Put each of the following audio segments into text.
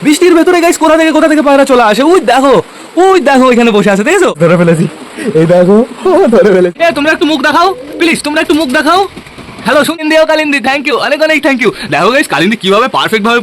বৃষ্টির ভেতরে গাইস কোথা থেকে কোথা থেকে পায়রা চলে আসে? ওই দেখো ওই দেখো এখানে বসে আছে দেখেছ? ধরে ফেলেছি। এই দেখো ধরে ফেলেছি। এ তোমরা একটু মুখ দেখাও প্লিজ তোমরা একটু মুখ দেখাও। হ্যালো সুনিন্দি ও কালিন্দি থ্যাংক ইউ অনেক অনেক থ্যাংক ইউ দেখো গাইস কালিন্দি কীভাবে পারফেক্ট ভাবে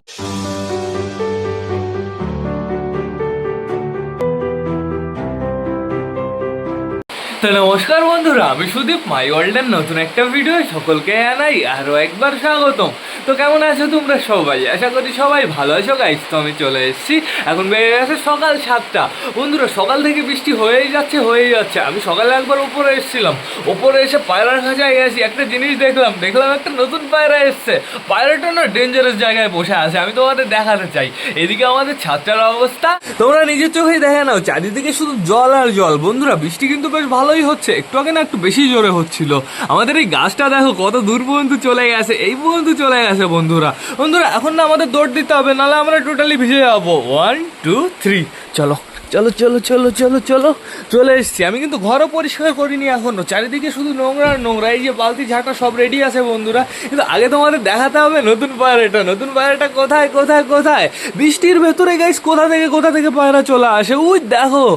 তো নমস্কার বন্ধুরা, আমি সুদীপ মাই ওয়ার্ল্ডের নতুন একটা ভিডিও সকলকে জানাই আরও একবার স্বাগতম। তো কেমন আছো তোমরা সবাই? আশা করি সবাই ভালো আছো গাইস তো আমি চলে এসেছি। এখন বেড়ে গেছে সকাল সাতটা। বন্ধুরা, সকাল থেকে বৃষ্টি হয়েই যাচ্ছে হয়েই যাচ্ছে। আমি সকালে একবার উপরে এসেছিলাম। উপরে এসে পায়রার খাঁচায় গেছি। একটা জিনিস দেখলাম দেখলাম একটা নতুন পায়রা এসছে। পায়রাটা না ডেঞ্জারাস জায়গায় বসে আছে, আমি তোমাদের দেখাতে চাই। এদিকে আমাদের ছাত্রার অবস্থা। তোমরা নিজের চোখেই দেখে নাও, চারিদিকে শুধু জল আর জল। বন্ধুরা, বৃষ্টি কিন্তু বেশ ভালোই হচ্ছে। একটু আগে না একটু বেশি জোরে হচ্ছিল। আমাদের এই গাছটা দেখো, কত দূর পর্যন্ত চলে গেছে। এই পর্যন্ত চলে গেছে, বন্ধুরা। বন্ধুরা, এখন না আমাদের দৌড় দিতে হবে, নাহলে আমরা টোটালি ভিজে যাব। ওয়ান টু থ্রি চলো চলো চলো চলো চলো চলো, চলে এসছি। আমি কিন্তু ঘরও পরিষ্কার করিনি এখনও। চারিদিকে শুধু নোংরা আর নোংরা। এই যে বালতি, ঝাঁটা সব রেডি আছে, বন্ধুরা। কিন্তু আগে তোমাদের দেখাতে হবে নতুন পায়রাটা। নতুন পায়রাটা কোথায় কোথায় কোথায়? বৃষ্টির ভেতরে গাইস কোথা থেকে কোথা থেকে পায়রা চলে আসে? ওই দেখো।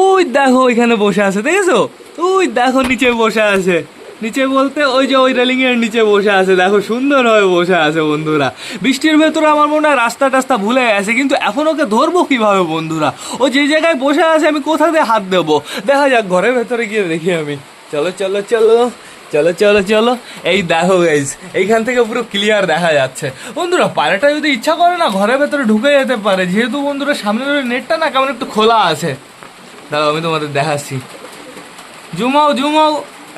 ওই দেখো ওইখানে বসে আছে, দেখেছ? ওই দেখো নিচে বসে আছে। নিচে বলতে ওই যে ওই রেলিং এর নিচে বসে আছে, দেখো সুন্দর হয়ে বসে আছে বন্ধুরা। বৃষ্টির ভেতরে আমার মনে হয় রাস্তা টাস্তা ভুলে গেছে, কিন্তু এখন ওকে ধরবো কীভাবে বন্ধুরা? ও যে জায়গায় বসে আছে, আমি কোথা দিয়ে হাত দেবো? দেখা যাক, ঘরের ভেতরে গিয়ে দেখি আমি। চলো চলো চলো চলো চলো চলো। এই দেখো গাইজ এইখান থেকে পুরো ক্লিয়ার দেখা যাচ্ছে। বন্ধুরা, পায়রাটা যদি ইচ্ছা করে না, ঘরের ভেতরে ঢুকে যেতে পারে। যেহেতু বন্ধুরা, সামনের নেটটা না কেমন একটু খোলা আছে। দাঁড়াও আমি তোমাদের দেখাচ্ছি। জুমাও জুমাও।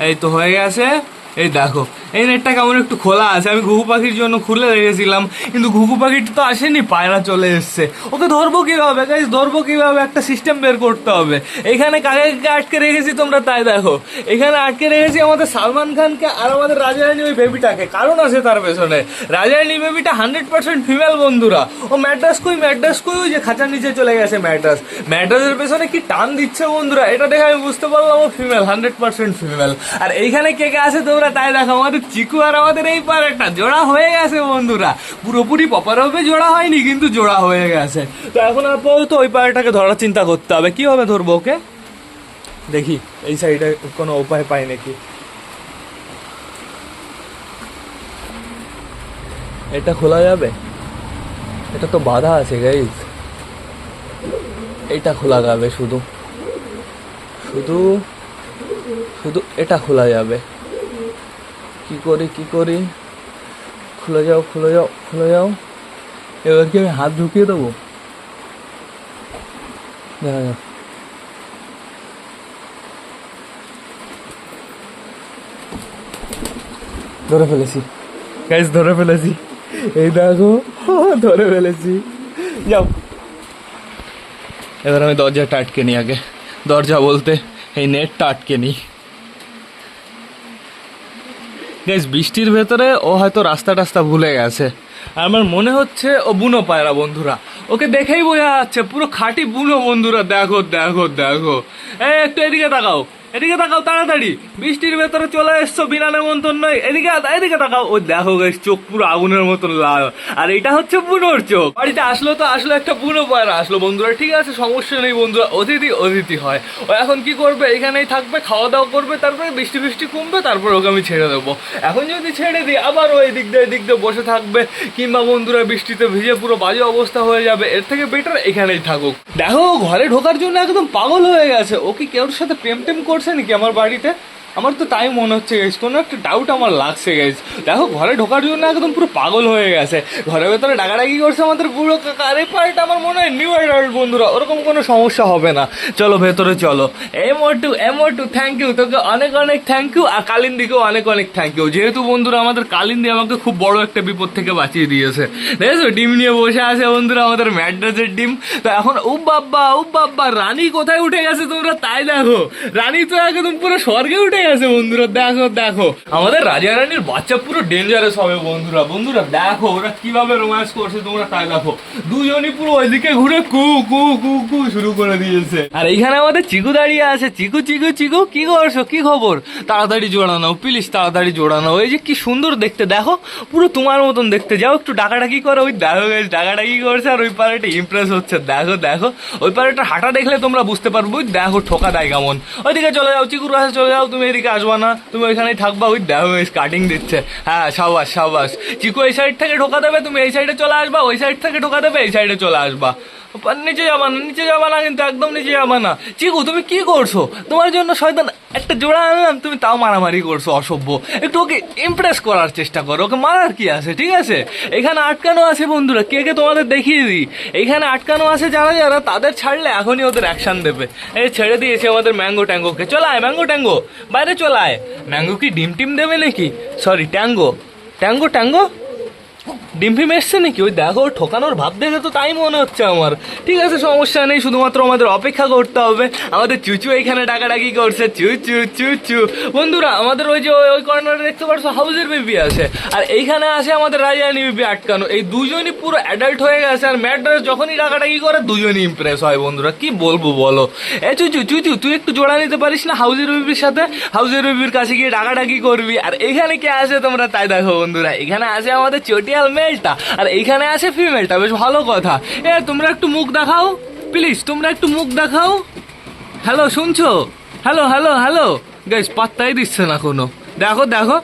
এই তো হয়ে গেছে। এই দেখো এই নেটটা কেমন একটু খোলা আছে? আমি ঘুঘু পাখির জন্য খুলে রেখেছিলাম, কিন্তু ঘুঘু পাখিটা তো আসেনি, পায়রা চলে এসছে। ওকে ধরবো কীভাবে? গাইজ ধরবো কীভাবে? একটা সিস্টেম বের করতে হবে। এখানে কাকে আটকে রেখেছি তোমরা তাই দেখো। এখানে আটকে রেখেছি আমাদের সালমান খানকে আর আমাদের রাজারানী ওই বেবিটাকে। কারণ আছে তার পেছনে। রাজারানী বেবিটা হান্ড্রেড পার্সেন্ট ফিমেল বন্ধুরা। ও ম্যাড্রাস কই? ম্যাড্রাস কই ওই যে খাঁচার নিচে চলে গেছে ম্যাড্রাস ম্যাড্রাসের পেছনে কি টান দিচ্ছে বন্ধুরা? এটা দেখে আমি বুঝতে পারলাম ও ফিমেল হান্ড্রেড পার্সেন্ট ফিমেল আর এইখানে কে কে আছে তোমরা তাই দেখো। আমাদের চিকু আর আমাদের এই পাড়াটা জোড়া হয়ে গেছে বন্ধুরা। পুরোপুরি পপার হবে জোড়া হয়নি, কিন্তু জোড়া হয়ে গেছে। তো এখন আপাতত ওই পাড়াটাকে ধরার চিন্তা করতে হবে। কীভাবে ধরবো ওকে? দেখি, এই সাইডে কোনো উপায় পাই নাকি? এটা খোলা যাবে? এটা তো বাধা আছে গাইজ এটা খোলা যাবে শুধু। শুধু শুধু এটা খোলা যাবে। কি করি কি করি? খুলে যাও খুলে যাও খুলে যাও। এবার কি আমি হাত ঢুকিয়ে দেবো? দেখা যাক। ধরে ফেলেছি। গাইজ ধরে ফেলেছি। এই দেখো, ধরে ফেলেছি। যাও। এবার আমি দরজাটা আটকে নিই আগে। দরজা বলতে এই নেটটা আটকে নিই। গাইজ বৃষ্টির ভেতরে ও হয়তো রাস্তা টাস্তা ভুলে গেছে। আর আমার মনে হচ্ছে ও বুনো পায়রা বন্ধুরা। ওকে দেখেই বোঝা যাচ্ছে, পুরো খাঁটি বুনো বন্ধুরা। দেখো দেখো দেখো। এই, একটু এদিকে তাকাও। এদিকে তাকাও তাড়াতাড়ি। বৃষ্টির ভেতরে চলে এসছো, বিনা নেমন্তন্ন নয় এদিকে এদিকে তাকাও। ও দেখো গাইস চোখ পুরো আগুনের মতন লাল। আর এটা হচ্ছে বুনোর চোখ। বাড়িতে আসলো তো আসলো একটা বুনো পায়রা আসলো, বন্ধুরা, ঠিক আছে, সমস্যা নেই বন্ধুরা, অতিথি অতিথি হয়। ও এখন কি করবে? এখানেই থাকবে, খাওয়া দাওয়া করবে, তারপরে বৃষ্টি বৃষ্টি কমবে, তারপর ওকে আমি ছেড়ে দেবো। এখন যদি ছেড়ে দিই, আবার ওই দিক দিয়ে দিক দিয়ে বসে থাকবে। কিংবা বন্ধুরা, বৃষ্টিতে ভিজে পুরো বাজে অবস্থা হয়ে যাবে। এর থেকে বেটার এখানেই থাকুক। দেখো, ঘরে ঢোকার জন্য একদম পাগল হয়ে গেছে। ও কি কেউর সাথে প্রেম টেম করছে? নাকি আমার বাড়িতে? আমার তো তাই মনে হচ্ছে গেছে কোনো একটা ডাউট আমার লাগছে গেছে দেখো, ঘরে ঢোকার জন্য একদম পুরো পাগল হয়ে গেছে। ঘরের ভেতরে ডাকাডাকি করছে আমাদের আর এই পার্ট আমার মনে হয় নিউ অ্যাডাল্ট বন্ধুরা, ওরকম কোনো সমস্যা হবে না। চলো, ভেতরে চলো। M O to M A to thank you তোকে অনেক অনেক থ্যাংক ইউ আর কালিন্দিকেও অনেক অনেক থ্যাংক ইউ যেহেতু বন্ধুরা, আমাদের কালিন্দি আমাকে খুব বড় একটা বিপদ থেকে বাঁচিয়ে দিয়েছে। দেখেছ? ডিম নিয়ে বসে আছে বন্ধুরা, আমাদের ম্যাড্রাসের ডিম। তো এখন ও বাব্বা ও বাব্বা, রানী কোথায় উঠে গেছে তোমরা তাই দেখো। রানী তো একদম পুরো স্বর্গে উঠে আছে বন্ধুরা দেখো দেখো। আমাদের রাজা রানীর বাচ্চা পুরো ডেঞ্জারাস হবে বন্ধুরা। বন্ধুরা দেখো ওরা কীভাবে রোম্যান্স করছে তোমরা তাই দেখো। দুজনই পুরো ওইদিকে ঘুরে কু কু কু কু শুরু করে দিয়েছে। আর এইখানে আমাদের চিকু দাঁড়িয়ে আছে। চিকু চিকু চিকু কি করছ? কি খবর? তাড়াতাড়ি জোড়ানো প্লিজ তাড়াতাড়ি জোড়ানো ওই যে কি সুন্দর দেখতে দেখো পুরো তোমার মতন দেখতে। যাও একটু ডাকাডাকি করো। ওই দেখো guys, ডাকাডাকি করছে আর ওই পাড়াটা ইমপ্রেস হচ্ছে। দেখো দেখো ওই পাড়াটা হাঁটা দেখলে তোমরা বুঝতে পারব। দেখো ঠোকা দেয় কেমন। ওইদিকে চলে যাও চিকুর কাছে চলে যাও তুমি এদিকে আসবা না, তুমি ওইখানেই থাকবা, ওই দেখো কাটিং দিচ্ছে। হ্যাঁ সাবাস সাবাস। চিকু এই সাইড থেকে ঢোকা দেবে, তুমি এই সাইডে চলে আসবা, ওই সাইড থেকে ঢোকা দেবে, এই সাইডে চলে আসবা। নিচে যাবা না, নিচে যাবা না কিন্তু একদম নিচে যাবা না। চিকু, তুমি কি করছ? তোমার জন্য শয়তান একটা জোড়া আনলাম, তুমি তাও মারামারি করছ, অসভ্য। একটু ওকে ইমপ্রেস করার চেষ্টা করো, ওকে মারার কি আছে, ঠিক আছে? এখানে আটকানো আছে বন্ধুরা, কে কে তোমাদের দেখিয়ে দিই। এইখানে আটকানো আছে যারা যারা, তাদের ছাড়লে এখনই ওদের অ্যাকশন দেবে। এই ছেড়ে দিয়েছে আমাদের ম্যাঙ্গো ট্যাঙ্গোকে। চলায় ম্যাঙ্গো ট্যাঙ্গো, বাইরে চলায় ম্যাঙ্গো কি ডিম টিম দেবে নাকি? Sorry tango. Tango tango? ডিম মেসছে নাকি? ওই দেখো ঠকানোর ভাব দেখে তো তাই মনে হচ্ছে আমার। ঠিক আছে, সমস্যা নেই, শুধুমাত্র আমাদের অপেক্ষা করতে হবে। আমাদের চুচু এখানে ডাকাডাকি করছে, চু চু চু চু। বন্ধুরা, আমাদের ওই যে ওই- কর্নারে দেখতে পারছ, হাউজের বেবি আছে। আর এইখানে আছে আমাদের রাজানি বেবি আটকানো। এই দুজনই পুরো অ্যাডাল্ট হয়ে গেছে, আর ম্যাড্রেস যখনই ডাকাডাকি করে, দুজনই ইমপ্রেস হয় বন্ধুরা। কি বলব বলো? এ চুচু চুচু, তুই একটু জোড়া নিতে পারিস না হাউজের বেবির সাথে? হাউজের বেবির কাছে গিয়ে ডাকাডাকি করবি। আর এখানে কে আছে তোমরা তাই দেখো বন্ধুরা। এখানে আছে আমাদের চটিয়াল মেলটা আর এইখানে আছে ফিমেলটা, বেশ ভালো কথা। এ, তোমরা একটু মুখ দেখাও। প্লিজ, তোমরা একটু মুখ দেখাও। হ্যালো, শুনছো? Hello hello hello. গাইস, পাত্তাই দিচ্ছে না কোনো। দেখো দেখো।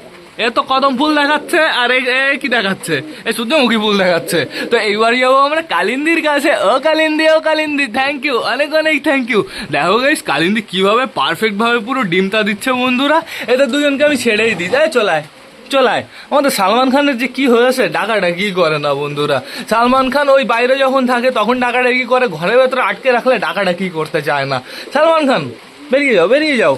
এ তো কদম ফুল দেখাচ্ছে, আর এই কি দেখাচ্ছে? এ, সূর্যমুখী ফুল দেখাচ্ছে। তো এইবার যাব আমরা কালিন্দির কাছে। ও কালিন্দি ও কালিন্দি থ্যাংক ইউ অনেক অনেক থ্যাংক ইউ দেখো গাইস, কালিন্দি কীভাবে পারফেক্টভাবে পুরো ডিমটা দিচ্ছে বন্ধুরা। এদের দুজনকে আমি ছেড়েই দিই। তাই চলায় চলায় আমাদের সালমান খানের যে কি হয়েছে ডাকাডাকি করে না বন্ধুরা? সালমান খান ওই বাইরে যখন থাকে, তখন ডাকাডাকি করে? ঘরের ভেতরে আটকে রাখলে ডাকাডাকি করতে চায় না। সালমান খান, বেরিয়ে যাও বেরিয়ে যাও।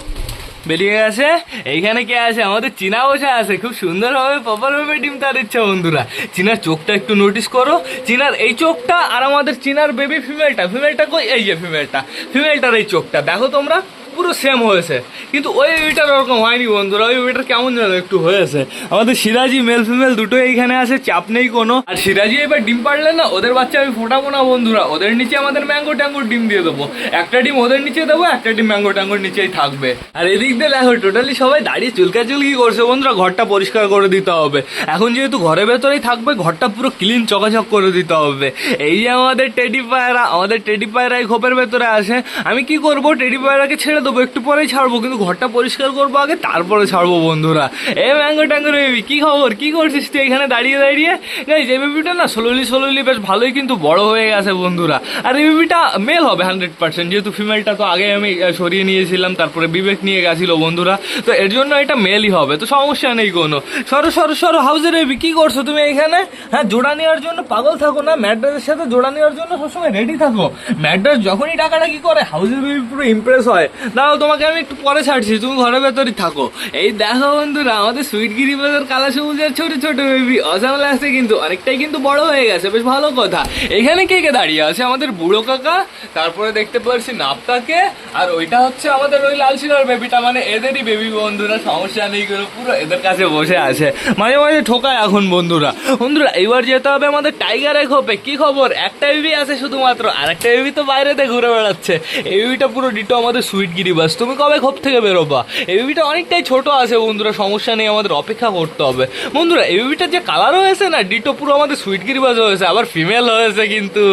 বেরিয়ে গেছে, এইখানে কে আছে? আমাদের চীনা বসে আছে। খুব সুন্দরভাবে প্রপারভাবে ডিমটা দিচ্ছে বন্ধুরা। চীনার চোখটা একটু নোটিস করো। চীনার এই চোখটা আর আমাদের চীনার বেবি ফিমেলটা ফিমেলটা কই? এই যে ফিমেলটা ফিমেলটার এই চোখটা। দেখো তোমরা। পুরো সেম হয়েছে। কিন্তু ওই বেবিটার ওরকম হয়নি বন্ধুরা, ওই বেবিটার কেমন যেন একটু হয়েছে। আমাদের সিরাজি মেল ফিমেল দুটো এইখানে আছে, চাপ নেই কোনো। আর সিরাজি এবার ডিম পারলে না, ওদের বাচ্চা আমি ফোটাবো না বন্ধুরা। ওদের নিচে আমাদের ম্যাঙ্গো ট্যাঙ্গোর ডিম দিয়ে দেবো। একটা ডিম ওদের নিচে দেবো, একটা ডিম ম্যাঙ্গো ট্যাঙ্গোর নিচেই থাকবে। আর এদিক দিয়ে দেখো টোটালি সবাই দাঁড়িয়ে চুলকা চুলকি করছে বন্ধুরা। ঘরটা পরিষ্কার করে দিতে হবে। এখন যেহেতু ঘরের ভেতরেই থাকবে, ঘরটা পুরো ক্লিন চকাচক করে দিতে হবে। এই যে আমাদের টেডি পায়রা, আমাদের টেডি পায়রা এই খোপের ভেতরে আসে আমি কি করব? টেডি পায়রাকে ছেড়ে দেবো, একটু পরেই ছাড়বো, কিন্তু ঘরটা পরিষ্কার করব আগে, তারপরে ছাড়বো বন্ধুরা। এ ম্যাঙ্গো ট্যাঙ্গো বেবি, কী খবর? কী করছিস তুই এখানে দাঁড়িয়ে দাঁড়িয়ে? গাইজ এই বেবিটা না স্লোলি স্লোলি বেশ ভালোই কিন্তু বড় হয়ে গেছে বন্ধুরা। আর এই বেবিটা মেল হবে হান্ড্রেড পার্সেন্ট যেহেতু ফিমেলটা তো আগে আমি সরিয়ে নিয়েছিলাম, তারপরে বিবেক নিয়ে গেছিল বন্ধুরা। তো এর জন্য এটা মেলই হবে, তো সমস্যা নেই কোনো। সরো সরো সরো হাউজের বেবি, কী করছ তুমি এখানে? হ্যাঁ জোড়া নেওয়ার জন্য পাগল থাকো না, ম্যাড্রাসের সাথে জোড়া নেওয়ার জন্য সবসময় রেডি থাকো। ম্যাড্রাস যখনই টাকাটা কি করে হাউজের বেবি পুরো ইমপ্রেস হয়। দাঁড়াও, তোমাকে আমি একটু পরে ছাড়ছি, তুমি ঘরের ভেতরই থাকো। এই দেখো বন্ধুরা, আমাদের সুইটগিরি বাজার কালা সবুজের ছোট ছোট বেবি অসাম লাগছে কিন্তু, অনেকটাই কিন্তু বড় হয়ে গেছে, বেশ ভালো কথা। এখানে কে কে দাঁড়িয়ে আছে? আমাদের বুড়ো কাকা, তারপরে দেখতে পাচ্ছি নাপতাকে, আর ওইটা হচ্ছে আমাদের ওই লাল শিলার বেবিটা মানে এদেরই বেবি বন্ধুরা, সমস্যা নেই করে পুরো এদের কাছে বসে আছে। মাঝে মাঝে ঠোকায় এখন বন্ধুরা। বন্ধুরা এইবার যেতে হবে আমাদের টাইগারের খোপে, কি খবর? একটা বেবি আছে শুধুমাত্র আর একটা বেবি তো বাইরেতে ঘুরে বেড়াচ্ছে। এই বেবিটা পুরো ডিটো আমাদের সুইট গিরিবাস তুমি কবে খোপ থেকে বেরোবা? এই বেবিটা অনেকটাই ছোট আছে বন্ধুরা, সমস্যা নেই, আমাদের অপেক্ষা করতে হবে। বন্ধুরা, এই যে কালার হয়েছে না, ডিটো পুরো আমাদের সুইট গিরিবাস হয়েছে, আবার ফিমেল হয়েছে কিন্তু।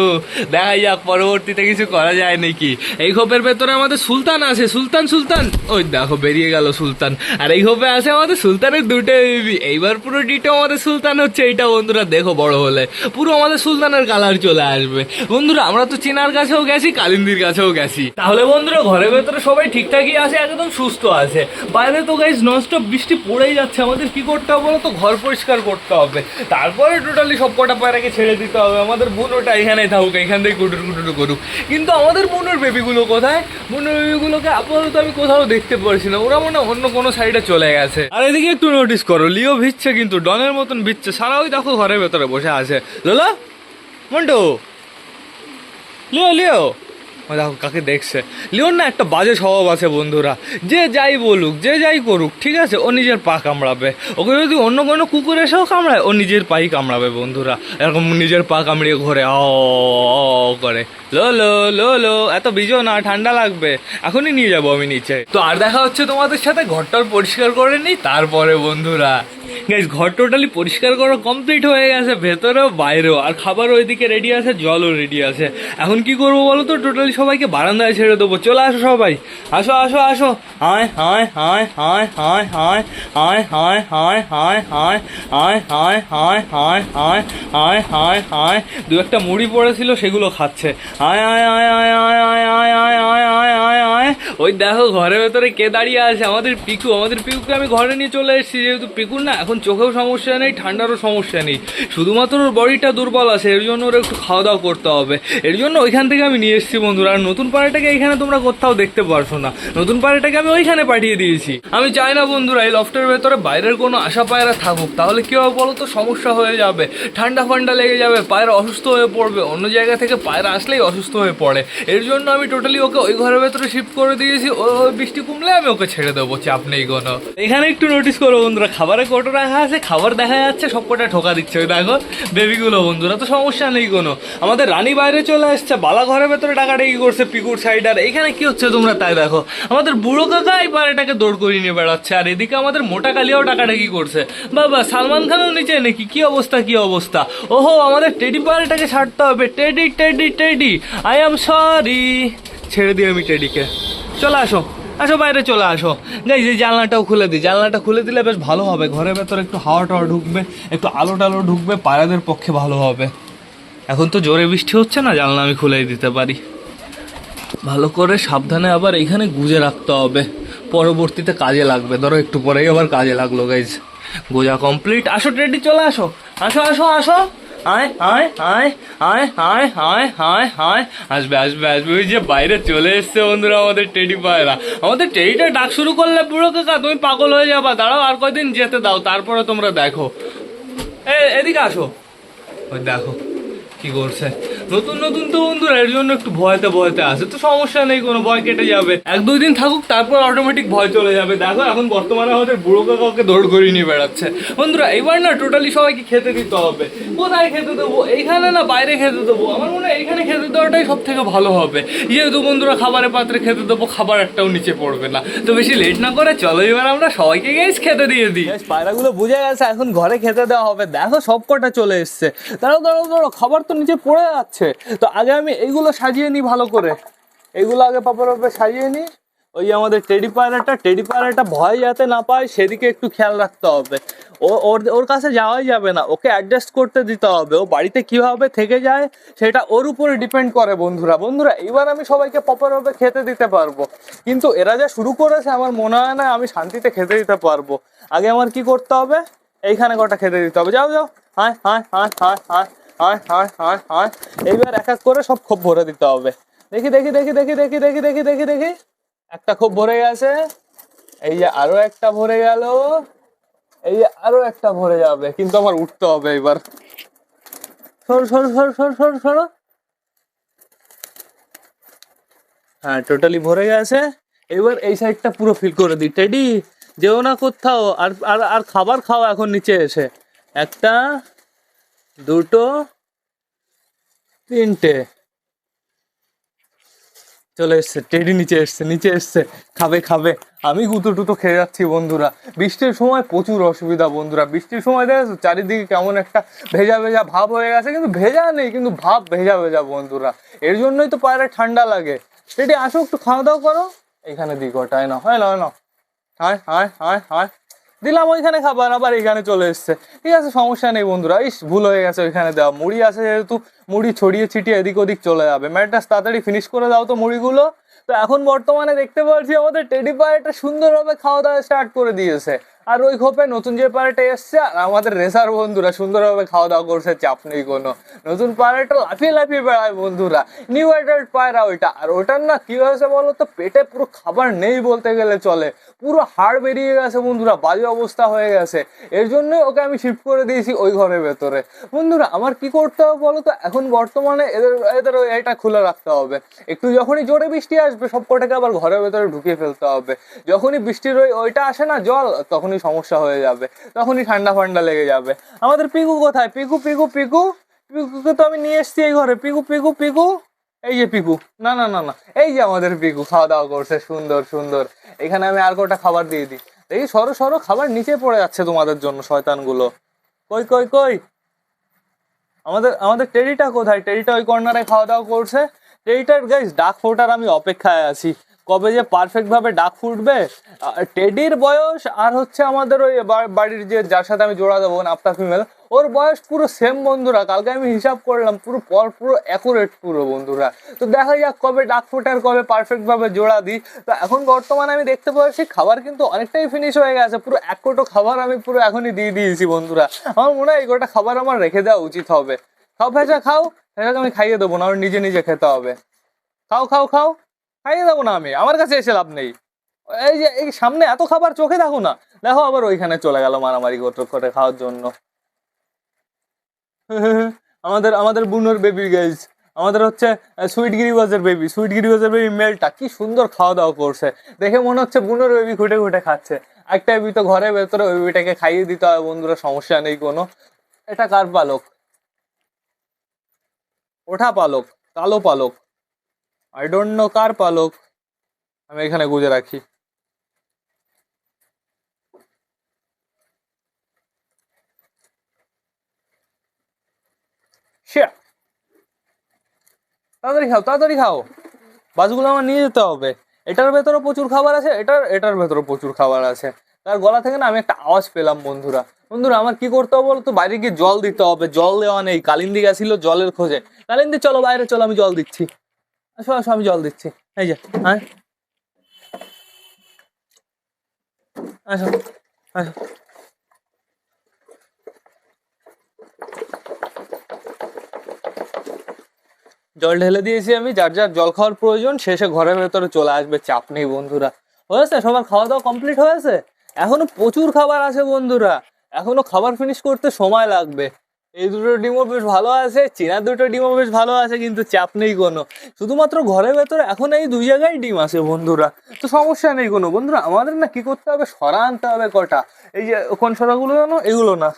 দেখা যাক, পরবর্তীতে কিছু করা যায় নাকি। এই খোপের ভেতরে আমাদের সুলতান আছে, সুলতান সুলতান। ওই দেখো, বেরিয়ে গেল সুলতান। আর এই খোপে আছে আমাদের সুলতানের দুটো বেবি এইবার পুরো ডিটো আমাদের সুলতান হচ্ছে, এইটা বন্ধুরা দেখো বড় হলে। পুরো আমাদের সুলতানের কালার চলে আসবে। বন্ধুরা, আমরা তো চিনার কাছেও গেছি, কালিন্দির কাছেও গেছি। তাহলে বন্ধুরা, ঘরের ভেতরে সবাই ঠিকঠাকই আছে, একদম সুস্থ আছে। বাইরে তো গাইজ ননস্টপ বৃষ্টি পড়েই যাচ্ছে, আমাদের কি করতে হবে তো ঘর পরিষ্কার করতে হবে। তারপরে টোটালি সব কটা পায়রাকে ছেড়ে দিতে হবে। আমাদের বুনোটা এখানেই থাকুক, এখান থেকে কুটুর কুটুর করুক। কিন্তু আমাদের বুনোর বেবিগুলো কোথায়? বুনোর বেবিগুলোকে আপাতত আমি কোথাও দেখতে পারছি না। ওরা মনে অন্য কোনো সাইডে চলে গেছে। আর এদিকে একটু নোটিস করো, লিও ভিজছে কিন্তু, ডনের মতন ভিজছে। সারা ওই দেখো ঘরের ভেতরে বসে আছে। লোলা, মন্টু, লিও লিও। দেখো, কাকে দেখছে? লিওন না একটা বাজে স্বভাব আছে বন্ধুরা। যে যাই বলুক, যে যাই করুক, ঠিক আছে? ও নিজের পা কামড়াবে। ওকে যদি অন্য কোনো কুকুর এসেও কামড়ায়, ও নিজের পাই কামড়াবে বন্ধুরা। এরকম নিজের পা কামড়িয়ে ঘরে অ করে। লো লো লো লো এত বিজো না ঠান্ডা লাগবে এখনই নিয়ে যাব আমি নিচে তো আর দেখা হচ্ছে তোমাদের সাথে ঘরটার পরিষ্কার করে নিই তারপরে বন্ধুরা গাইজ ঘর টোটালি পরিষ্কার করা কমপ্লিট হয়ে গেছে ভেতরেও বাইরেও আর খাবার ওইদিকে রেডি আছে জলও রেডি আছে এখন কি করব বলো তো টোটালি সবাইকে বারান্দায় ছেড়ে দেবো চলে আসো সবাই আসো আসো আসো হায় হায় হায় হায় হায় হায় হায় হায় হায় হায় হায় হায় হায় হায় হায় হায় হায় হায় হায় দু একটা মুড়ি পড়েছিল সেগুলো খাচ্ছে হায় হায় হায় হায় হায় হায় হায় হায় হায় হায় হায় হায় ওই দেখো ঘরের ভেতরে কে দাঁড়িয়ে আছে আমাদের পিকু আমাদের পিকুকে আমি ঘরে নিয়ে চলে এসেছি যেহেতু পিকুর না এখন চোখেও সমস্যা নেই ঠান্ডারও সমস্যা নেই শুধুমাত্র ওর বডিটা দুর্বল আছে এর জন্য ওর একটু খাওয়া দাওয়া করতে হবে এর জন্য ওইখান থেকে আমি নিয়ে এসেছি বন্ধুরা আর নতুন পাড়াটাকে এখানে তোমরা কোথাও দেখতে পারছ না নতুন পাড়াটাকে আমি ওইখানে পাঠিয়ে দিয়েছি আমি চাই না বন্ধুরা এই লফটের ভেতরে বাইরের কোনো আশা পায়রা থাকুক তাহলে কি হবে বলো তো সমস্যা হয়ে যাবে ঠান্ডা ফান্ডা লেগে যাবে পায়রা অসুস্থ হয়ে পড়বে অন্য জায়গা থেকে পায়রা আসলেই অসুস্থ হয়ে পড়ে। এর জন্য আমি টোটালি ওকে ওই ঘরের ভেতরে শিফট করে দিয়েছি। ও বৃষ্টি কমলে আমি ওকে ছেড়ে দেবো, চাপ নেই কোনো। এখানে একটু নোটিস করো বন্ধুরা খাবারের কটো রাখা আছে? খাবার দেখা যাচ্ছে, সব কটা ঠোকা দিচ্ছে। ওই দেখো বেবিগুলো বন্ধুরা, তো সমস্যা নেই কোনো। আমাদের রানী বাইরে চলে আসছে, বালা ঘরের ভেতরে ডাকাডাকি করছে, পিকুর সাইড আর এখানে কি হচ্ছে তোমরা তাই দেখো। আমাদের বুড়ো কাকা এবার এটাকে দৌড় করিয়ে নিয়ে বেড়াচ্ছে, আর এদিকে আমাদের মোটা কালিয়াও ডাকাডাকি করছে। বাবা, সালমান খানও নিচে নাকি? কি অবস্থা কি অবস্থা? ওহো, আমাদের টেডি পালটাকে ছাড়তে হবে। Teddy teddy teddy I am sorry ছেড়ে দিই আমি টেডিকে। চলে আসো। আসো বাইরে চলে আসো। গাইজ যে জানলাটাও খুলে দিই। জানলাটা খুলে দিলে বেশ ভালো হবে। ঘরের ভেতরে একটু হাওয়া টাওয়া ঢুকবে, একটু আলো টালো ঢুকবে, পায়রাদের পক্ষে ভালো হবে। এখন তো জোরে বৃষ্টি হচ্ছে না, জানলা আমি খুলেই দিতে পারি। ভালো করে সাবধানে আবার এখানে গুজে রাখতে হবে। পরবর্তীতে কাজে লাগবে। ধরো একটু পরেই আবার কাজে লাগল গাইজ গোজা কমপ্লিট আসো রেডি চলে আসো। আসো আসো আসো। আয় আয় আয় বাইরে চলে বন্ধুরা আমাদের পায়রা। আমাদের ডাক শুরু করলে তুমি পাগল হয়ে যাবা। দাঁড়াও, আর কয়দিন যেতে দাও, তারপরে তোমরা দেখো। এদিকে আসো। ওই দেখো, কি করছে। নতুন নতুন তো বন্ধুরা, এর জন্য একটু ভয়তে ভয়তে আসে তো সমস্যা নেই, কোনো ভয় কেটে যাবে। এক, দুই দিন থাকুক, তারপর অটোমেটিক ভয় চলে যাবে। দেখো, এখন বর্তমানে আমাদের বুড়ো কাকাকে দৌড় করিয়ে নিয়ে বেড়াচ্ছে। বন্ধুরা, এবার না টোটালি সবাইকে খেতে দিতে হবে। কোথায় খেতে দেবো? এইখানে না বাইরে খেতে দেবো? আমার মনে হয় এইখানে খেতে দেওয়াটাই সব থেকে ভালো হবে। যেহেতু বন্ধুরা খাবারের পাত্রে খেতে দেবো, খাবার একটাও নিচে পড়বে না। তো বেশি লেট না করে চলো, এবার আমরা সবাইকে গেছ খেতে দিয়ে দিই। পায়রাগুলো বুঝে গেছে, এখন ঘরে খেতে দেওয়া হবে। দেখো সব কটা চলে এসছে। দাঁড়াও দাঁড়াও দাঁড়াও, খাবার তো নিচে পড়ে যাচ্ছে তো আগে আমি এইগুলো সাজিয়ে নিই ভালো করে। এইগুলো আগে পাপার পাপে সাজিয়ে নিই। ওই আমাদের টেডি পায়রাটা টেডি পায়রাটা ভয় যাতে না পায়, সেদিকে একটু খেয়াল রাখতে হবে। ও, ওর ওর কাছে যাওয়াই যাবে না। ওকে অ্যাডজাস্ট করতে দিতে হবে। ও বাড়িতে কীভাবে থেকে যায়, সেটা ওর উপরে ডিপেন্ড করে বন্ধুরা। বন্ধুরা, এবার আমি সবাইকে প্রপারভাবে খেতে দিতে পারব। কিন্তু এরা যা শুরু করেছে, আমার মনে হয় না আমি শান্তিতে খেতে দিতে পারব। আগে আমার কি করতে হবে? এইখানে কটা খেতে দিতে হবে। যাও যাও। হায় হায় হায় হায় হায়। হায় হায় হায় এইবার এক এক করে সব খোপ ভরে দিতে হবে। দেখি দেখি দেখি দেখি দেখি দেখি দেখি দেখি দেখি। একটা খোপ ভরে গেছে। এই যে আরও একটা ভরে গেল। এই যে আরও একটা ভরে যাবে। কিন্তু আমার উঠতে হবে এবার সর সর সর সর সর সর। হ্যাঁ টোটালি ভরে গেছে। এবার এই সাইডটা পুরো ফিল করে দিই। টেডি যেও না কোথাও। আর আর আর খাবার খাও এখন নিচে এসে। একটা দুটো, তিনটে। চলে এসছে, টেডি নিচে এসছে নিচে এসছে, খাবে খাবে। আমি গুতো টুতো খেয়ে যাচ্ছি, বন্ধুরা। বৃষ্টির সময় প্রচুর অসুবিধা, বন্ধুরা। বৃষ্টির সময় দেখেছ চারিদিকে কেমন একটা ভেজা ভেজা ভাব হয়ে গেছে, কিন্তু ভেজা নেই, কিন্তু ভাব ভেজা ভেজা, বন্ধুরা। এর জন্যই তো পায়রা ঠান্ডা লাগে। টেডি, আসো, একটু খাওয়া দাওয়া করো। এখানে দিক ওটাই না হয় না হয় না হায় হায় হায় হায়। দিলাম ওইখানে খাবার, আবার এখানে চলে এসছে। ঠিক আছে, সমস্যা নেই বন্ধুরা। ইস, ভুল হয়ে গেছে ওইখানে দেওয়া। মুড়ি আছে যেহেতু, মুড়ি ছড়িয়ে ছিটিয়ে এদিক ওদিক চলে যাবে। ম্যাটটা তাড়াতাড়ি ফিনিশ করে দাও তো মুড়িগুলো। তো এখন বর্তমানে দেখতে পাচ্ছি আমাদের টেডি পায়রাটা সুন্দরভাবে খাওয়া দাওয়া স্টার্ট করে দিয়েছে। আর ওই খোপে নতুন যে পায়রাটা এসছে, আর আমাদের রেসার বন্ধুরা সুন্দরভাবে খাওয়া দাওয়া করছে, চাপ নেই কোনো। নতুন পায়রাটা লাফিয়ে লাফিয়ে বেড়ায় বন্ধুরা। নিউ অ্যাডাল্ট পায়রা ওইটা। আর ওটার না কি হয়েছে বলো তো পেটে পুরো খাবার নেই বলতে গেলে চলে। পুরো হাড় বেরিয়ে গেছে বন্ধুরা বাজে অবস্থা হয়ে গেছে। এর জন্য ওকে আমি শিফট করে দিয়েছি ওই ঘরের ভেতরে। বন্ধুরা, আমার কি করতে হবে বলো তো এখন বর্তমানে এদের এদের ওই এটা খুলে রাখতে হবে। একটু যখনই জোরে বৃষ্টি আসবে, সব কটাকে আবার ঘরের ভেতরে ঢুকিয়ে ফেলতে হবে। যখনই বৃষ্টির ওই ওইটা আসে না, জল, তখনই সমস্যা হয়ে যাবে। তখনই ঠান্ডা ফান্ডা লেগে যাবে। আমাদের পিকু কোথায়? পিকু পিকু পিকু? পিকুকে তো আমি নিয়ে এসছি এই ঘরে। পিকু পিকু পিকু? এই যে পিকু। না না না না। এই যে আমাদের পিকু খাওয়া দাওয়া করছে। সুন্দর সুন্দর। এখানে আমি আর কটা খাবার দিয়ে দিই। দেখি, সরো সরো, খাবার নিচে পড়ে যাচ্ছে তোমাদের জন্য, শয়তানগুলো। কই কই কই? আমাদের আমাদের টেরিটা কোথায়? টেরিটা ওই কর্নারে খাওয়া দাওয়া করছে। টেরিটার গাইস ডাক ফোটার আমি অপেক্ষায় আছি। কবে যে পারফেক্ট ভাবে ডাক ফুটবে টেডির বয়স আর হচ্ছে আমাদের ওই বাড়ির যে, যার সাথে আমি জোড়া দেবো নাপ্তা ফিমেল ওর বয়স পুরো সেম বন্ধুরা। কালকে আমি হিসাব করলাম, পুরো পর, পুরো অ্যাকুরেট পুরো বন্ধুরা। তো দেখা যাক কবে ডাক ফোটার কবে পারফেক্ট ভাবে জোড়া দিই। তো এখন বর্তমানে আমি দেখতে পাচ্ছি, খাবার কিন্তু অনেকটাই ফিনিশ হয়ে গেছে। পুরো এক কোটো খাবার আমি পুরো এখনই দিয়ে দিয়েছি বন্ধুরা। আমার মনে হয় এই গোটা খাবার আমার রেখে দেওয়া উচিত হবে। খাও ভেজা, খাও। ভেজাকে আমি খাইয়ে দেবো না ওর নিজে নিজে খেতে হবে। খাও খাও খাও, খাইয়ে দেবো না আমি, আমার কাছে এসে লাভ নেই। এই যে, এই সামনে এত খাবার চোখে দেখো না। দেখো আবার ওইখানে চলে গেল মারামারি করতে করে খাওয়ার জন্য। আমাদের আমাদের বুনোর বেবি গাইজ আমাদের হচ্ছে সুইট গিরিবাজের বেবি সুইট গিরিবাজের বেবি মেলটা কি সুন্দর খাওয়া দাওয়া করছে। দেখে মনে হচ্ছে বুনোর বেবি খুঁটে খুঁটে খাচ্ছে। একটা বেবি তো ঘরের ভেতরে ওই বেবিটাকে খাইয়ে দিতে হবে বন্ধুরা, সমস্যা নেই কোনো। এটা কার পালক? ওঠা পালক, কালো পালক। আই ডোন্ট নো কার পালক। আমি এখানে গুজে রাখি. তাড়াতাড়ি খাও তাড়াতাড়ি খাও। বাসগুলো আমার নিয়ে যেতে হবে। এটার ভেতরে প্রচুর খাবার আছে, এটার এটার ভেতরে প্রচুর খাবার আছে। তার গলা থেকে না আমি একটা আওয়াজ পেলাম, বন্ধুরা। বন্ধুরা, আমার কি করতে হবে বলতো? বাইরে গিয়ে জল দিতে হবে। জল দেওয়া নেই। কালিন্দি গেছিল জলের খোঁজে। কালিন্দি, চলো বাইরে, চলো, আমি জল দিচ্ছি। আসো আসো, আমি জল দিচ্ছি। এই যে হ্যাঁ আসো আসো। জল ঢেলে দিয়েছি আমি। যার যার জল খাওয়ার প্রয়োজন শেষে ঘরের ভেতরে চলে আসবে। চাপ নেই, বন্ধুরা। হয়েছে? সবার খাওয়া দাওয়া কমপ্লিট হয়েছে? এখনও প্রচুর খাবার আছে বন্ধুরা। এখনও খাবার ফিনিশ করতে সময় লাগবে। এই দুটো ডিমও বেশ ভালো আছে, চেনার দুটো ডিমও বেশ ভালো আছে, কিন্তু চাপ নেই কোনো। শুধুমাত্র ঘরের ভেতরে এখন এই দুই জায়গায় ডিম আছে বন্ধুরা। তো সমস্যা নেই কোনো। বন্ধুরা, আমাদের না কি করতে হবে? সরা আনতে হবে কটা। এই যে কোন সরাগুলো জানো? এগুলো না।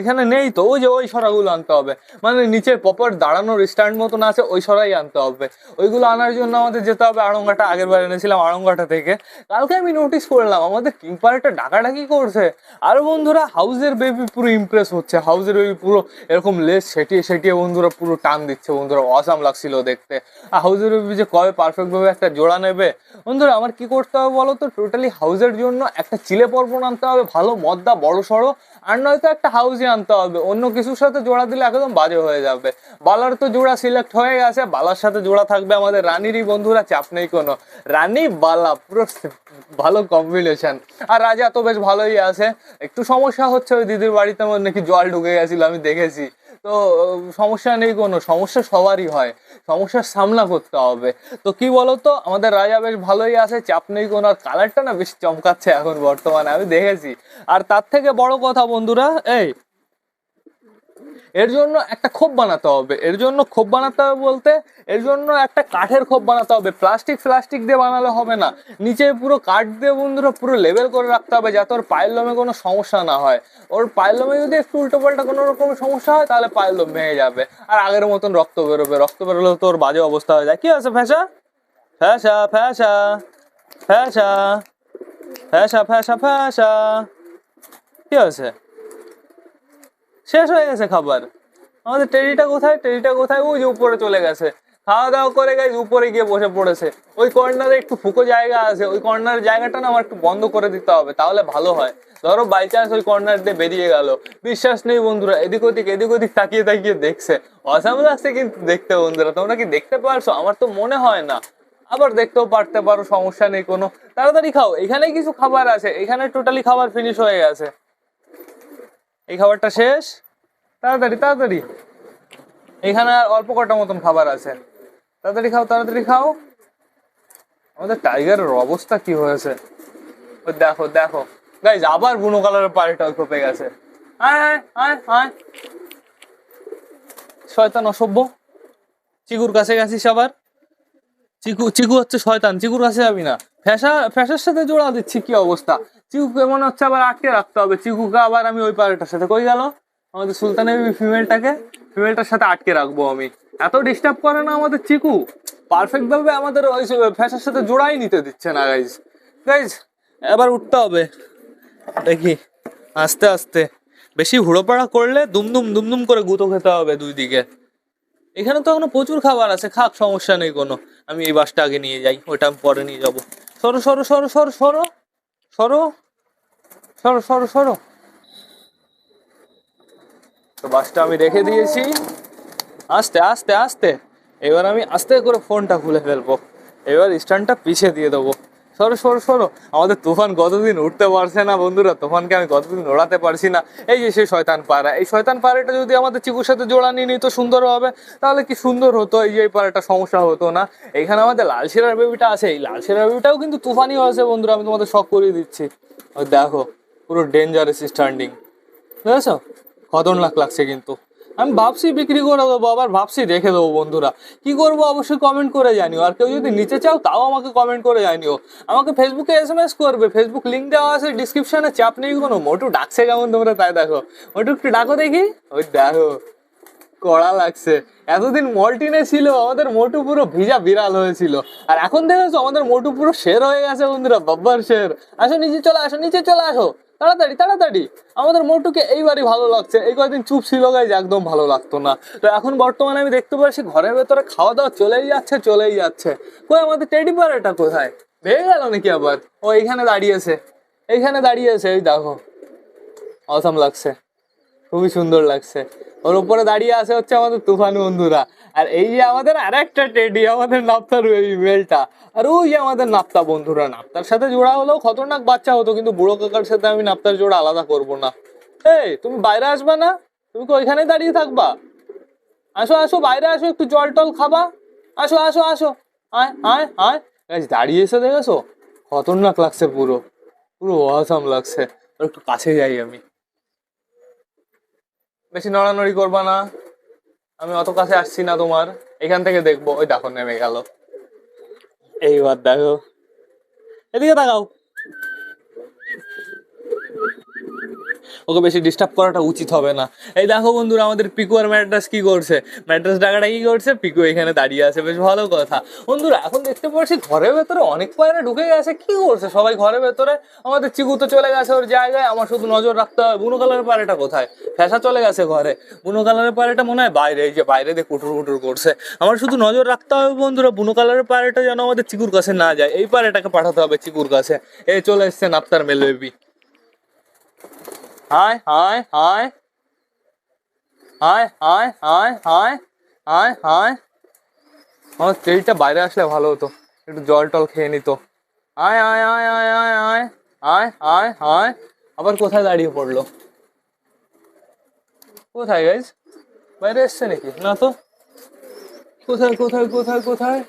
এখানে নেই তো, ওই যে ওই সরাগুলো আনতে হবে। মানে নিচে প্রপার দাঁড়ানোর স্ট্যান্ড মতন আছে, ওই সরাই আনতে হবে। ওইগুলো আনার জন্য আমাদের যেতে হবে আড়ঙ্গাটা, আগের বার এনেছিলাম আড়ঙ্গাটা থেকে। কালকে আমি নোটিস করলাম, আমাদের কিংপারেটা ডাকাডাকি করছে। আর বন্ধুরা হাউজের বেবি পুরো ইমপ্রেস হচ্ছে। হাউসের বেবি পুরো এরকম লেস সেটিয়ে সেটিয়ে বন্ধুরা পুরো টান দিচ্ছে। বন্ধুরা অসাম লাগছিল দেখতে। আর হাউজের বেবি যে কবে পারফেক্টভাবে একটা জোড়া নেবে? বন্ধুরা, আমার কি করতে হবে বলো তো? টোটালি হাউজের জন্য একটা চিলে পর্বণ আনতে হবে, ভালো মদ্দা বড় সড়ো আর নয়তো একটা হাউসই আনতে হবে। অন্য কিছুর সাথে জোড়া দিলে একদম বাজে হয়ে যাবে। বালার তো জোড়া সিলেক্ট হয়ে গেছে, বালার সাথে জোড়া থাকবে আমাদের রানীরই বন্ধুরা, চাপ নেই কোনো। রানী, বালা, পুরো ভালো কম্বিনেশন আর রাজা তো বেশ ভালোই আছে। একটু সমস্যা হচ্ছে ওই দিদির বাড়িতে, আমার নাকি জল ঢুকে গেছিল, আমি দেখেছি। তো, সমস্যা নেই কোনো, সমস্যা সবারই হয়। সমস্যার সামনা করতে হবে। তো কি বলতো, আমাদের রাজা বেশ ভালোই আছে, চাপ নেই কোনো। আর কালারটা না বেশ চমকাচ্ছে এখন বর্তমানে, আমি দেখেছি। আর তার থেকে বড় কথা বন্ধুরা, এই এর জন্য একটা খোপ বানাতে হবে। এর জন্য খোপ বানাতে হবে বলতে, এর জন্য একটা কাঠের খোপ বানাতে হবে। প্লাস্টিক প্লাস্টিক দিয়ে বানালে হবে না। নিচে পুরো কাঠ দিয়ে বন্ধুরা পুরো লেভেল করে রাখতে হবে যাতে ওর পায়ের লোমে কোনো সমস্যা না হয়। ওর পায়ের লোমে যদি একটু উল্টো পাল্টা কোনো রকম সমস্যা হয়, তাহলে পায়ের লোম ভেঙে যাবে। আর আগের মতন রক্ত বেরোবে। রক্ত বেরোলে তো ওর বাজে অবস্থা হয়ে যায়। কি আছে ফ্যাসা? ফ্যাসা ফ্যাসা ফ্যাসা ফ্যাসা ফ্যাসা ফ্যাসা। কি আছে শেষ হয়ে গেছে খাবার। আমাদের টেরিটা কোথায়? টেরিটা কোথায়? ওই যে উপরে চলে গেছে। খাওয়া দাওয়া করে গেছে উপরে গিয়ে বসে পড়েছে। ওই কর্নারে একটু ফুকো জায়গা আছে। ওই কর্নার জায়গাটা না আমার একটু বন্ধ করে দিতে হবে, তাহলে ভালো হয়। ধরো বাই চান্স ওই কর্নার দিয়ে বেরিয়ে গেল। বিশ্বাস নেই বন্ধুরা, এদিক ওদিক এদিক ওদিক তাকিয়ে তাকিয়ে দেখছে। অসাম লাগছে কিন্তু দেখতে বন্ধুরা। তোমরা কি দেখতে পারছ? আমার তো মনে হয় না। আবার দেখতেও পারতে পারো, সমস্যা নেই কোনো। তাড়াতাড়ি খাও। এখানেই কিছু খাবার আছে। এখানে টোটালি খাবার ফিনিশ হয়ে গেছে। এই খাবারটা শেষ। তাড়াতাড়ি তাড়াতাড়ি। এখানে আর অল্প কটা মতন খাবার আছে। তাড়াতাড়ি খাও তাড়াতাড়ি খাও। আমাদের টাইগারের অবস্থা কি হয়েছে? ও দেখো দেখো। গাইজ আবার বুনো কালারের পাড়িটা খোপে গেছে। আয় আয় আয়। শয়তান অসভ্য। চিকুর কাছে গেছিস আবার? চিকু চিকু হচ্ছে শয়তান। চিকুর কাছে যাবি না। ফ্যাসা, ফ্যাসার সাথে জোড়া দিচ্ছি, কি অবস্থা? চিকুকে মনে হচ্ছে আবার আটকে রাখতে হবে। চিকুকে আবার আমি ওই পাড়েটার সাথে, কই গেল? আমাদের সুলতানের ফিমেলটাকে ফিমেলটার সাথে আটকে রাখব আমি। এত ডিস্টার্ব করে না আমাদের চিকু। পারফেক্ট ভাবে আমাদের ওই ফ্যাশার সাথে জোড়াই নিতে দিচ্ছে না গাইজ গাইজ এবার উঠতে হবে। দেখি, আস্তে আস্তে। বেশি হুড়োপাড়া করলে দুমদুম দুমদুম করে গুঁতো খেতে হবে দুই দিকে। এখানে তো এখনও প্রচুর খাবার আছে, খাক, সমস্যা নেই কোনো। আমি এই বাসটা আগে নিয়ে যাই, ওইটা আমি পরে নিয়ে যাব। সরো সরো সরো সরো সরো। সরো। সরো সরো সরো। তো বাসটা আমি রেখে দিয়েছি। আস্তে আস্তে আস্তে। এবার আমি আস্তে করে ফোনটা খুলে ফেলব। এবার স্ট্যান্ডটা পিছিয়ে দিয়ে দেবো। সরো সরো সরো। আমাদের তুফান কতদিন উঠতে পারছে না বন্ধুরা? তুফানকে আমি কতদিন ওড়াতে পারছি না? এই যে সেই শয়তান পাড়া এই শয়তান পাড়াটা যদি আমাদের চিকুর সাথে জোড়া নিয়ে নিত, সুন্দর হবে। তাহলে কি সুন্দর হতো? এই যে এই পাড়াটা সমস্যা হতো না। এখানে আমাদের লাল শিরার বেবিটা আছে। এই লাল শিরার বেবিটাও কিন্তু তুফানই হয়েছে বন্ধুরা। আমি তোমাদের শখ করিয়ে দিচ্ছি। ওই দেখো, পুরো ডেঞ্জারাস স্ট্যান্ডিং বুঝেছ? খতরনাক লাগছে কিন্তু। আমি ভাবছি বিক্রি করে দেবো, আবার ভাবছি রেখে দেবো বন্ধুরা। কি করব অবশ্যই কমেন্ট করে জানিও। আর কেউ যদি নিচে চাও, তাও আমাকে কমেন্ট করে জানিও। আমাকে ফেসবুকে এস এম এস করবে। ফেসবুক লিঙ্ক দেওয়া আছে ডিসক্রিপশনে চাপ নেই কোনো। মোটু ডাকছে কেমন তোমরা তাই দেখো। মোটু একটু ডাকো দেখি। ওই দেখো, কড়া লাগছে। এতদিন মল্টিনে ছিল, আমাদের মোটু পুরো ভিজা বিড়াল হয়েছিল। আর এখন দেখেছ, আমাদের মোটু পুরো শের হয়ে গেছে বন্ধুরা, বাব্বার শের আসো, নিচে চলে আসো, নিচে চলে আসো। তাড়াতাড়ি তাড়াতাড়ি। আমাদের মোটুকে এইবারই ভালো লাগছে। এই কয়েকদিন চুপ ছিল গাইজ, একদম ভালো লাগতো না। তো এখন বর্তমানে আমি দেখতে পাচ্ছি ঘরের ভেতরে খাওয়া দাওয়া চলেই যাচ্ছে চলেই যাচ্ছে। কই, আমাদের টেডি পাড়াটা কোথায়? ভেঙে গেল নাকি আবার? ও, এইখানে দাঁড়িয়েছে। এইখানে দাঁড়িয়েছে, এই দেখো। অসম লাগছে। খুবই সুন্দর লাগছে। ওর উপরে দাঁড়িয়ে আছে হচ্ছে আমাদের তুফান বন্ধুরা। আর এই যে আমাদের আর একটা টেডি, আমাদের নাপ্তার মেলটা আর ওই যে আমাদের নাপ্তা বন্ধুরা নাপ্তার সাথে জোড়া হলেও খতরনাক বাচ্চা হতো, কিন্তু বুড়ো কাকার সাথে আমি নাপ্তার জোড়া আলাদা করব না। এই, তুমি বাইরে আসবে না? তুমি কি ওইখানে দাঁড়িয়ে থাকবা? আসো আসো, বাইরে আসো, একটু জল টল খাবা। আসো আসো আসো। আয় আয় আয়। দাঁড়িয়ে এসে দেখেছ? খতরনাক লাগছে পুরো। পুরো অসাম লাগছে। একটু কাছে যাই আমি। বেশি নড়ানড়ি করবা না। আমি অত কাছে আসছি না তোমার। এখান থেকে দেখব। ওই দেখো, নেমে গেল। এইবার দেখো। এদিকে তাকাও। ওকে বেশি ডিস্টার্ব করাটা উচিত হবে না। এই দেখো বন্ধুরা, আমাদের পিকু আর ম্যাড্রাস কি করছে? ম্যাড্রাস ডাকাটা কি করছে, পিকু এখানে দাঁড়িয়ে আছে, বেশ ভালো কথা। বন্ধুরা, এখন দেখতে পাচ্ছি ঘরের ভেতরে অনেক পায়রা ঢুকে গেছে, কি করছে সবাই ঘরের ভেতরে? আমাদের চিকু তো চলে গেছে ওর জায়গায়, আমার শুধু নজর রাখতে হবে। বুনো কালারের পায়রাটা কোথায়? ফ্যাসা চলে গেছে ঘরে। বুনো কালারের পায়রাটা মনে হয় বাইরে, এই যে বাইরে দিয়ে কুটুর কুটুর করছে। আমার শুধু নজর রাখতে হবে বন্ধুরা, বুনো কালারের পায়রাটা যেন আমাদের চিকুর কাছে না যায়। এই পায়রাটাকে পাঠাতে হবে চিকুর কাছে। এই চলে এসছে নাপ্তার মেল বেবি হায় হায় হায় হায় হায় হায় হায় হায় হায় আমার তেলটা বাইরে আসলে ভালো হতো। একটু জল টল খেয়ে নিত। আয় আয় আয় আয় আয় আয় আয় আয় আয়। আবার কোথায় দাঁড়িয়ে পড়ল? কোথায় গাইজ বাইরে এসছে নাকি? না তো? কোথায় কোথায় কোথায় কোথায়?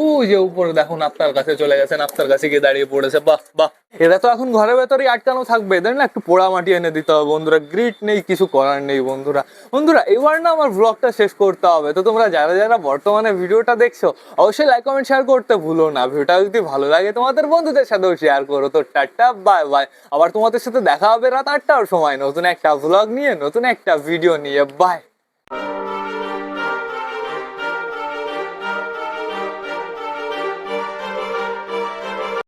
ওই যে উপরে দেখো নাপ্তার কাছে চলে গেছে নাপ্তার কাছে গিয়ে দাঁড়িয়ে পড়েছে। বাহ বাহ। এরা তো এখন ঘরের ভেতরেই আটকানো থাকবে। এদের না, একটু পোড়া মাটি এনে দিতে হবে। বন্ধুরা গ্রিট নেই, কিছু করার নেই বন্ধুরা। বন্ধুরা, এবার না আমার ব্লগটা শেষ করতে হবে। তো তোমরা যারা যারা বর্তমানে ভিডিওটা দেখছ, অবশ্যই লাইক কমেন্ট শেয়ার করতে ভুলো না। ভিডিওটা যদি ভালো লাগে, তোমাদের বন্ধুদের সাথেও শেয়ার করো। তো টাটা বাই বাই আবার তোমাদের সাথে দেখা হবে রাত আটটার সময়। নতুন একটা ব্লগ নিয়ে, নতুন একটা ভিডিও নিয়ে। বাই